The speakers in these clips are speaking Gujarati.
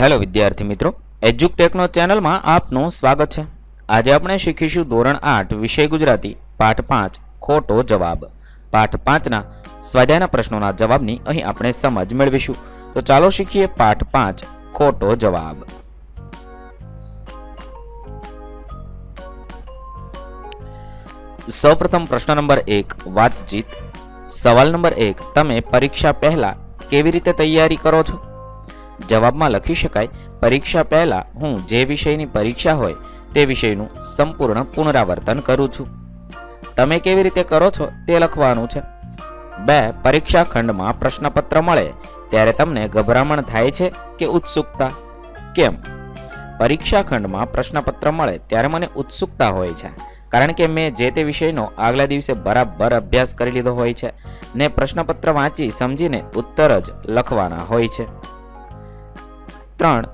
હેલો વિદ્યાર્થી મિત્રો એજ્યુકટેકનો ચેનલમાં આપનું સ્વાગત છે. આજે આપણે શીખીશું ધોરણ આઠ, વિષય ગુજરાતી, પાઠ પાંચ, ખોટો જવાબ. પાઠ પાંચના સ્વાધ્યાયના પ્રશ્નોના જવાબની અહીં આપણે સમજ મેળવીશું. તો ચાલો શીખીએ પાઠ પાંચ, ખોટો જવાબ. સૌપ્રથમ પ્રશ્ન નંબર એક, વાતચીત. સવાલ નંબર એક, તમે પરીક્ષા પહેલા કેવી રીતે તૈયારી કરો છો? જવાબમાં લખી શકાય, પરીક્ષા પહેલાં હું જે વિષયની પરીક્ષા હોય તે વિષયનું સંપૂર્ણ પુનરાવર્તન કરું છું. તમે કેવી રીતે કરો છો તે લખવાનું છે. બે, પરીક્ષા ખંડમાં પ્રશ્નપત્ર મળે, ત્યારે તમને ગભરામણ થાય છે કે ઉત્સુકતા? કેમ? પરીક્ષા ખંડમાં પ્રશ્નપત્ર મળે, ત્યારે મને ઉત્સુકતા હોય છે, કારણ કે મેં જે તે વિષયનો આગલા દિવસે બરાબર અભ્યાસ કરી લીધો હોય છે ને પ્રશ્નપત્ર વાંચી, સમજીને ઉત્તર જ લખવાના હોય છે. ત્રણ,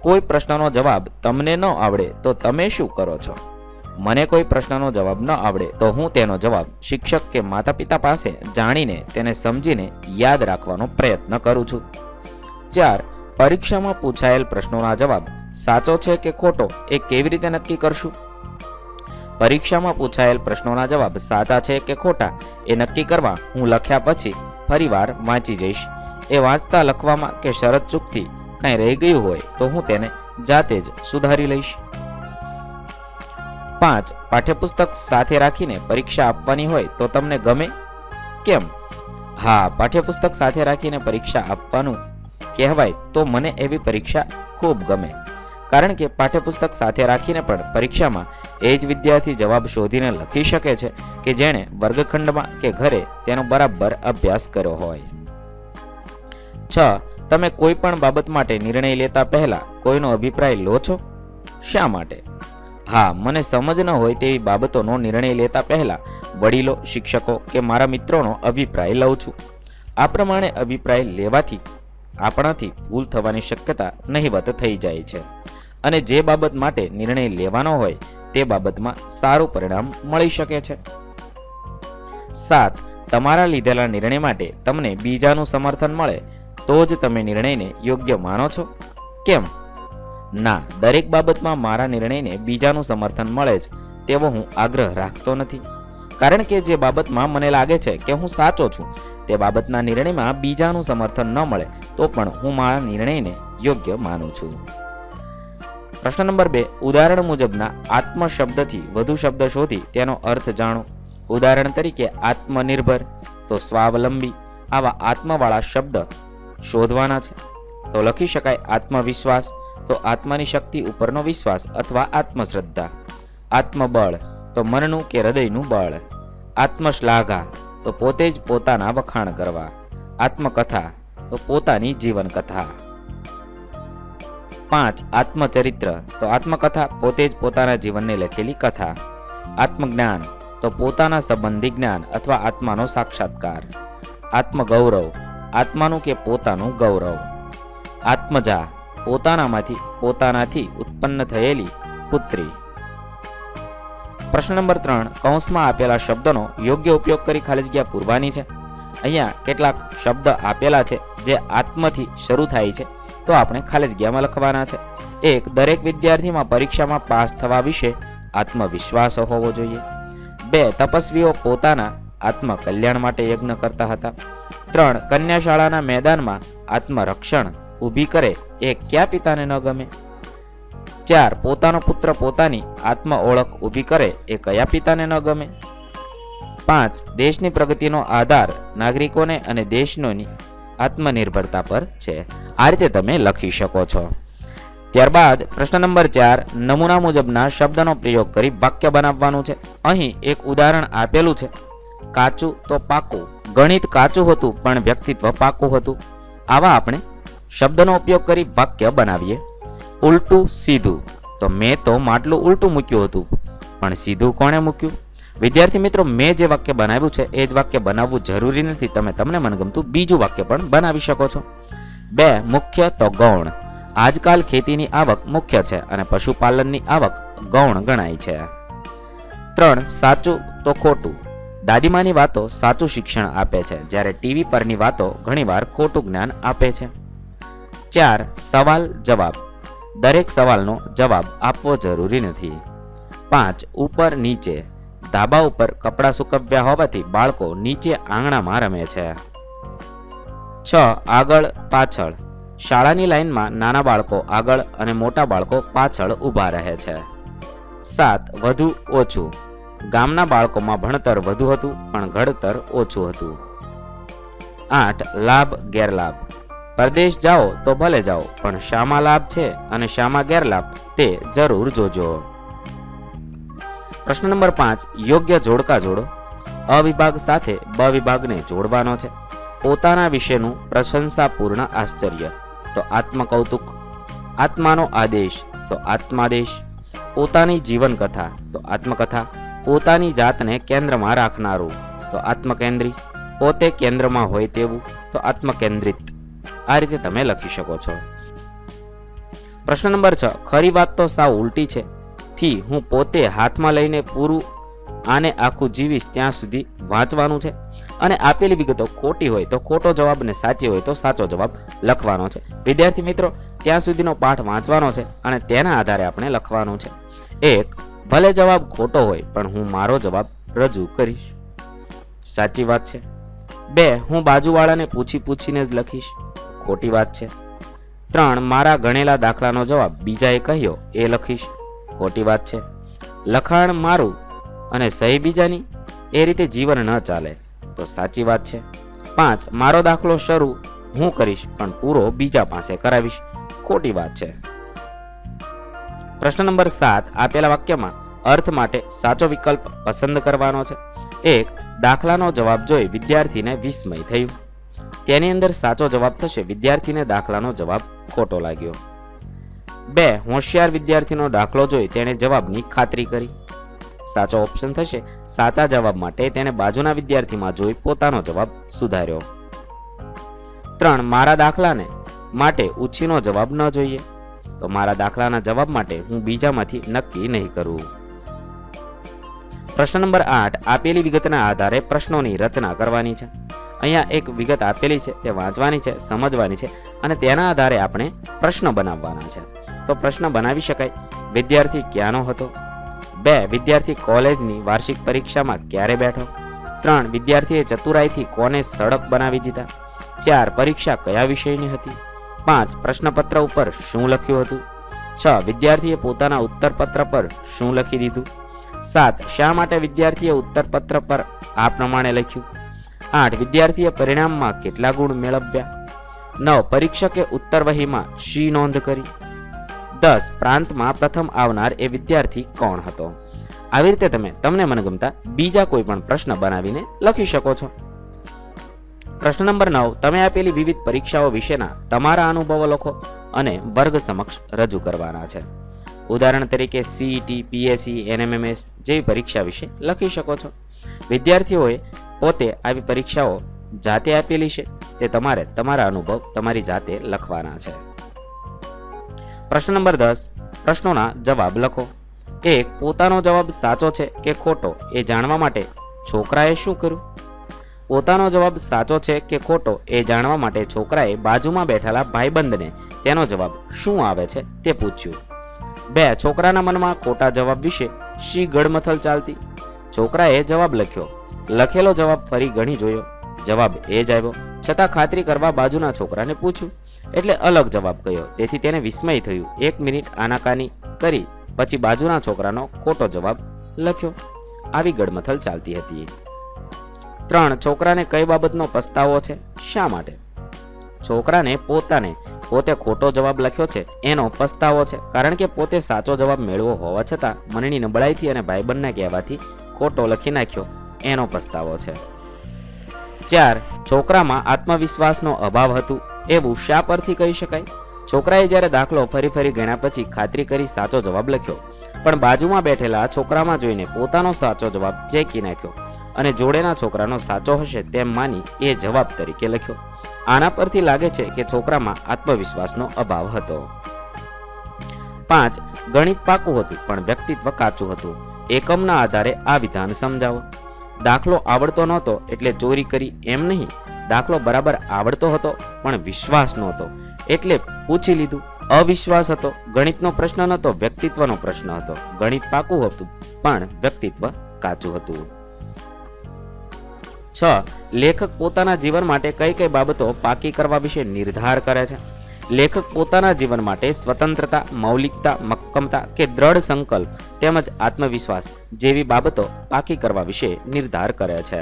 કોઈ પ્રશ્નનો જવાબ તમને ન આવડે તો તમે શું કરો છો? મને કોઈ પ્રશ્નનો જવાબ ન આવડે તો હું તેનો જવાબ શિક્ષક કે માતા પિતા પાસે જાણીને તેને સમજીને યાદ રાખવાનો પ્રયત્ન કરું છું. ચાર, પરીક્ષામાં પૂછાયેલ પ્રશ્નોના જવાબ સાચો છે કે ખોટો એ કેવી રીતે નક્કી કરશું? પરીક્ષામાં પૂછાયેલ પ્રશ્નોના જવાબ સાચા છે કે ખોટા એ નક્કી કરવા હું લખ્યા પછી ફરીવાર વાંચી જઈશ. એ વાંચતા લખવામાં કે શરત ચૂકથી કાંઈ રહી ગયું હોય તો હું તેને જાતે જ સુધારી લઈશ. પાંચ, પાઠ્યપુસ્તક સાથે રાખીને પરીક્ષા આપવાની હોય તો તમને ગમે? કેમ? હા, પાઠ્યપુસ્તક સાથે રાખીને પરીક્ષા આપવાનું કહેવાય તો મને એવી પરીક્ષા ખૂબ ગમે. કારણ કે પાઠ્યપુસ્તક સાથે રાખીને પણ પરીક્ષામાં એ જ વિદ્યાર્થી જવાબ શોધીને લખી શકે છે કે જેણે વર્ગખંડમાં કે ઘરે તેનો બરાબર અભ્યાસ કર્યો હોય. છ તમે કોઈ પણ બાબત માટે નિર્ણય લેતા પહેલા કોઈનો અભિપ્રાય લો છો? શા માટે? હા, મને સમજ ન હોય તેવી બાબતોનો નિર્ણય લેતા પહેલા વડીલો, શિક્ષકો કે મારા મિત્રોનો અભિપ્રાય લઉં છું. આ પ્રમાણે અભિપ્રાય લેવાથી આપણાથી ભૂલ થવાની શક્યતા નહીવત થઈ જાય છે. અને જે બાબત માટે નિર્ણય લેવાનો હોય તે બાબતમાં સારું પરિણામ મળી શકે છે. સાત, તમારા લીધેલા નિર્ણય માટે તમને બીજાનું સમર્થન મળે તો જ તમે નિર્ણયને યોગ્ય માનો છો? કેમ? ના, દરેક બાબતમાં મારા નિર્ણયને બીજાનું સમર્થન મળે જ, તેવો હું આગ્રહ રાખતો નથી. કારણ કે જે બાબતમાં મને લાગે છે કે હું સાચો છું, તે બાબતના નિર્ણયમાં બીજાનું સમર્થન ન મળે, તો પણ હું મારા નિર્ણયને યોગ્ય માનું છું. પ્રશ્ન નંબર બે, ઉદાહરણ મુજબના આત્મ શબ્દથી વધુ શબ્દ શોધી તેનો અર્થ જાણો. ઉદાહરણ તરીકે, આત્મનિર્ભર, તો સ્વાવલંબી, આવા આત્મવાળા શબ્દ શોધવાના છે. તો લખી શકાય આત્મવિશ્વાસ. તો આત્માની શક્તિ ઉપરનો વિશ્વાસ અથવા આત્મશ્રદ્ધા. આત્મબળ, તો મનનું કે હૃદયનું બળ. આત્મશ્લાઘા, તો પોતે જ પોતાના વખાણ કરવા. આત્મકથા, તો પોતાની જીવનકથા. પાંચ, આત્મચરિત્ર, તો આત્મકથા પોતે જ પોતાના જીવનને લખેલી કથા. આત્મજ્ઞાન, તો પોતાના સંબંધી જ્ઞાન અથવા આત્માનો સાક્ષાત્કાર. આત્મગૌરવ આત્માનું કે પોતાનું ગૌરવ. આત્મજા પોતાનામાંથી પોતાનાથી ઉત્પન્ન થયેલી પુત્રી. પ્રશ્ન નંબર ત્રણ, કૌંસમાં આપેલા શબ્દનો યોગ્ય ઉપયોગ કરી ખાલી જગ્યા પૂરવાની છે? અહીંયા કેટલાક શબ્દ આપેલા છે જે આત્મથી શરૂ થાય છે, તો આપણે ખાલી જગ્યામાં લખવાના છે. એક, દરેક વિદ્યાર્થીમાં પરીક્ષામાં પાસ થવા વિશે આત્મવિશ્વાસ હોવો જોઈએ. બે, તપસ્વીઓ પોતાના આત્મકલ્યાણ માટે યજ્ઞ કરતા હતા. ત્રણ કન્યા શાળાના મેદાનમાં આત્મરક્ષણ ઊભી કરે એ કયા પિતાને ન ગમે? ચાર, પોતાનો પુત્ર પોતાની આત્મ ઓળખ ઊભી કરે એ કયા પિતાને ન ગમે? પાંચ, દેશની પ્રગતિનો આધાર નાગરિકોને અને દેશનોની આત્મનિર્ભરતા પર છે. આ રીતે તમે લખી શકો છો. ત્યારબાદ પ્રશ્ન નંબર ચાર, નમૂના મુજબના શબ્દનો પ્રયોગ કરી વાક્ય બનાવવાનું છે. અહીં એક ઉદાહરણ આપેલું છે. કાચું તો પાકું ગણિત કાચું હતું, પણ વ્યક્તિત્વ પાકું હતું. આવા આપણે શબ્દનો ઉપયોગ કરી વાક્ય બનાવીએ. ઉલટું સીધું. તો મેં તો માટલું ઉલટું મૂક્યું હતું. પણ સીધું કોણે મૂક્યું? વિદ્યાર્થી મિત્રો, મેં જે વાક્ય બનાવ્યું છે, એ જ વાક્ય બનાવવું જરૂરી નથી. તમે તમને મનગમતું બીજું વાક્ય પણ બનાવી શકો છો. બે, મુખ્ય તો ગૌણ. આજકાલ ખેતીની આવક મુખ્ય છે અને પશુપાલનની આવક ગૌણ ગણાય છે. ત્રણ, સાચું તો ખોટું. દાદીમાની વાતો સાચું શિક્ષણ આપે છે, જ્યારે ટીવી પરની વાતો ઘણીવાર ખોટું જ્ઞાન આપે છે. ચાર, સવાલ જવાબ. દરેક સવાલનો જવાબ આપવો જરૂરી નથી. પાંચ, ઉપર નીચે. ધાબા ઉપર કપડાં સુકવ્યા હોવાથી બાળકો નીચે આંગણામાં રમે છે. છ, આગળ, પાછળ. શાળાની લાઇનમાં નાના બાળકો આગળ અને મોટા બાળકો પાછળ ઊભા રહે છે. સાત, વધુ, ઓછું. ગામના બાળકોમાં ભણતર વધુ હતું, પણ ઘડતર ઓછું હતું. આઠ, લાભ, ગેરલાભ. પરદેશ જાઓ તો ભલે જાઓ, પણ શામાં લાભ છે અને શામાં ગેરલાભ, તે જરૂર જોજો. પ્રશ્ન નંબર પાંચ, યોગ્ય જોડકા જોડો. અ વિભાગ સાથે બ વિભાગને જોડવાનો છે. પોતાના વિશેનું પ્રશંસાપૂર્ણ આશ્ચર્ય. તો આત્મકૌતુક. આત્માનો આદેશ, તો આત્માદેશ. પોતાની જીવન કથા તો આત્મકથા. પોતાની જાતને કેન્દ્રમાં રાખનારું. તો આત્મકેન્દ્રી? પોતે કેન્દ્રમાં હોય તેવું તો આત્મકેન્દ્રિત. આ રીતે તમે લખી શકો છો. પ્રશ્ન નંબર છ. ખરી વાત તો સાવ ઉલટી છે. થી હું પોતે હાથમાં લઈને પૂરું આને આખું જીવીશ ત્યાં સુધી વાંચવાનું છે. અને આપેલી વિગતો ખોટી હોય તો ખોટો જવાબ ને સાચી હોય તો સાચો જવાબ લખવાનો છે. વિદ્યાર્થી મિત્રો, ત્યાં સુધીનો પાઠ વાંચવાનો છે અને તેના આધારે આપણે લખવાનું છે. એક ભલે જવાબ ખોટો હોય, પણ હું મારો જવાબ રજૂ કરીશ. સાચી વાત છે. બે, હું બાજુવાળાને પૂછી પૂછીને જ લખીશ. ખોટી વાત છે. ત્રણ, મારા ગણેલા દાખલાનો જવાબ બીજાએ કહ્યો, એ લખીશ. ખોટી વાત છે. લખાણ મારું અને સહી બીજાની, એ રીતે જીવન ન ચાલે. તો સાચી વાત છે. પાંચ, મારો દાખલો શરૂ હું કરીશ, પણ પૂરો બીજા પાસે કરાવીશ. ખોટી વાત છે. પ્રશ્ન નંબર સાત આપેલા વાક્યમાં અર્થ માટે સાચો વિકલ્પ પસંદ કરવાનો છે. એક, દાખલાનો જવાબ જોઈ વિદ્યાર્થીને વિસ્મય થયું. તેની અંદર સાચો જવાબ થશે, વિદ્યાર્થીને દાખલાનો જવાબ ખોટો લાગ્યો. બે, હોશિયાર વિદ્યાર્થીનો દાખલો જોઈ તેણે જવાબની ખાતરી કરી. સાચો ઓપ્શન થશે, સાચા જવાબ માટે તેણે બાજુના વિદ્યાર્થીમાં જોઈ પોતાનો જવાબ સુધાર્યો. ત્રણ, મારા દાખલાને માટે ઉછીનો જવાબ ન જોઈએ. તો મારા દાખલાના જવાબ માટે હું બીજામાંથી નક્કી નહીં કરું. પ્રશ્ન નંબર આઠ, આપેલી વિગતના આધારે પ્રશ્નોની રચના કરવાની છે. અહીંયા એક વિગત આપેલી છે, તે વાંચવાની છે, સમજવાની છે અને તેના આધારે આપણે પ્રશ્ન બનાવવાના છે. તો પ્રશ્ન બનાવી શકાય. વિદ્યાર્થી ક્યાંનો હતો? બે, વિદ્યાર્થી કોલેજની વાર્ષિક પરીક્ષામાં ક્યારે બેઠો? ત્રણ, વિદ્યાર્થીએ ચતુરાઈથી કોને સડક બનાવી દીધા? ચાર, પરીક્ષા કયા વિષયની હતી? પાંચ પ્રશ્નપત્ર ઉપર શું લખ્યું હતું? છ વિદ્યાર્થીએ પોતાના ઉત્તરપત્ર પર શું લખી દીધું? સાત શા માટે વિદ્યાર્થીએ ઉત્તરપત્ર પર આ પ્રમાણે લખ્યું? આઠ વિદ્યાર્થીએ પરિણામમાં કેટલા ગુણ મેળવ્યા? નવ પરીક્ષકે ઉત્તરવહીમાં શી નોંધ કરી? દસ પ્રાંતમાં પ્રથમ આવનાર એ વિદ્યાર્થી કોણ હતો? આવી રીતે તમે, તમને મનગમતા બીજા કોઈ પણ પ્રશ્ન બનાવીને લખી શકો છો. પ્રશ્ન નંબર નવ, તમે આપેલી વિવિધ પરીક્ષાઓ વિશેના તમારા અનુભવો લખો અને વર્ગ સમક્ષ રજૂ કરવાના છે. ઉદાહરણ તરીકે સીઈટી પીએસસી એનએમએમએસ જેવી પરીક્ષા વિશે લખી શકો છો. વિદ્યાર્થીઓએ પોતે આવી પરીક્ષાઓ જાતે આપેલી છે, તે તમારે તમારા અનુભવ તમારી જાતે લખવાના છે. પ્રશ્ન નંબર દસ, પ્રશ્નોના જવાબ લખો. એક, પોતાનો જવાબ સાચો છે કે ખોટો એ જાણવા માટે છોકરાએ શું કર્યું? પોતાનો જવાબ સાચો છે કે ખોટો એ જાણવા માટે છોકરાએ બાજુમાં બેઠેલા ભાઈબંધને તેનો જવાબ શું આવે છે તે પૂછ્યું. બે, છોકરાના મનમાં ખોટા જવાબ વિશે શી ગડમથલ ચાલતી? છોકરાએ જવાબ લખ્યો. લખેલો જવાબ ફરી ગણી જોયો. જવાબ એ જ આવ્યો. છતાં ખાતરી કરવા બાજુના છોકરાને પૂછ્યું. એટલે અલગ જવાબ કયો. તેથી તેને વિસ્મય થયું. એક મિનિટ આનાકાની કરી. પછી બાજુના છોકરાનો ખોટો જવાબ લખ્યો. આવી ગડમથલ ચાલતી હતી. ત્રણ છોકરાને કઈ બાબતનો પસ્તાવો છે? શા માટે? છોકરાને પોતાને પોતે ખોટો જવાબ લખ્યો છે, એનો પસ્તાવો છે. કારણ કે પોતે સાચો જવાબ મેળવો હોવા છતાં મનની નબળાઈથી અને ભાઈબંધના કહેવાથી ખોટો લખી નાખ્યો, એનો પસ્તાવો છે. ચાર, છોકરામાં આત્મવિશ્વાસનો અભાવ હતું. એવું શા પરથી કહી શકાય? છોકરાએ જ્યારે દાખલો ફરી ફરી ગણ્યા પછી ખાતરી કરી સાચો જવાબ લખ્યો. પણ બાજુમાં બેઠેલા છોકરામાં જોઈને પોતાનો સાચો જવાબ ચેકી નાખ્યો. અને જોડેના છોકરાનો સાચો હશે તેમ માની એ જવાબ તરીકે લખ્યો. આના પરથી લાગે છે કે છોકરામાં આત્મવિશ્વાસનો અભાવ હતો. પાંચ, ગણિત પાકું હતું, પણ વ્યક્તિત્વ કાચું હતું. એકમના આધારે આ વિધાન સમજાવો. દાખલો આવડતો નહોતો, એટલે ચોરી કરી એમ નહીં. દાખલો બરાબર આવડતો હતો, પણ વિશ્વાસ નહોતો. એટલે પૂછી લીધું, અવિશ્વાસ હતો, ગણિતનો પ્રશ્ન નહોતો, વ્યક્તિત્વનો પ્રશ્ન હતો. ગણિત પાકું હતું, પણ વ્યક્તિત્વ કાચું હતું. છ, લેખક પોતાના જીવન માટે કઈ કઈ બાબતો પાકી કરવા વિશે નિર્ધાર કરે છે? લેખક પોતાના જીવન માટે સ્વતંત્રતા, મૌલિકતા, મક્કમતા કે દ્રઢ સંકલ્પ તેમજ આત્મવિશ્વાસ જેવી બાબતો પાકી કરવા વિશે નિર્ધાર કરે છે.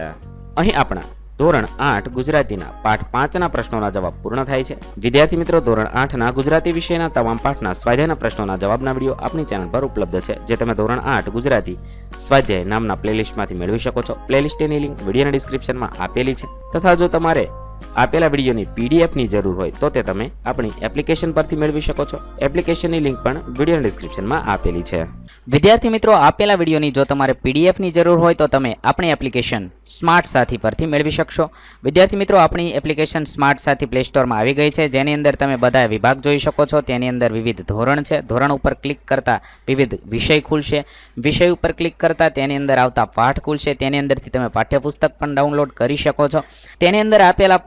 અહીં આપણા ધોરણ આઠ ગુજરાતીના પાઠ પાંચના પ્રશ્નોના જવાબ પૂર્ણ થાય છે. વિદ્યાર્થી મિત્રો, ધોરણ આઠના ગુજરાતી વિષયના તમામ પાઠના સ્વાધ્યાયના પ્રશ્નોના જવાબના વીડિયો આપણી ચેનલ પર ઉપલબ્ધ છે, જે તમે ધોરણ આઠ ગુજરાતી સ્વાધ્યાય નામના પ્લેલિસ્ટમાંથી મેળવી શકો છો. પ્લેલિસ્ટની લિંક વિડીયોના ડિસ્ક્રિપ્શનમાં આપેલી છે. તથા જો તમારે આપેલા વિડીયોની પીડીએફની જરૂર હોય તો તે તમે આપણી એપ્લિકેશન પરથી મેળવી શકો છો. એપ્લિકેશનની લિંક પણ વિડીયોના ડિસ્ક્રિપ્શનમાં આપેલી છે. વિદ્યાર્થી મિત્રો, આપેલા વિડીયોની જો તમારે પીડીએફની જરૂર હોય તો તમે આપણી એપ્લિકેશન સ્માર્ટ સાથી પરથી મેળવી શકશો. વિદ્યાર્થી મિત્રો, આપણી એપ્લિકેશન સ્માર્ટ સાથી પ્લે સ્ટોરમાં આવી ગઈ છે. જેની અંદર તમે બધા વિભાગ જોઈ શકો છો. તેની અંદર વિવિધ ધોરણ છે. ધોરણ ઉપર ક્લિક કરતા વિવિધ વિષય ખુલશે. વિષય ઉપર ક્લિક કરતા તેની અંદર આવતા પાઠ ખુલશે. તેની અંદરથી તમે પાઠ્યપુસ્તક પણ ડાઉનલોડ કરી શકો છો. તેની અંદર આપેલા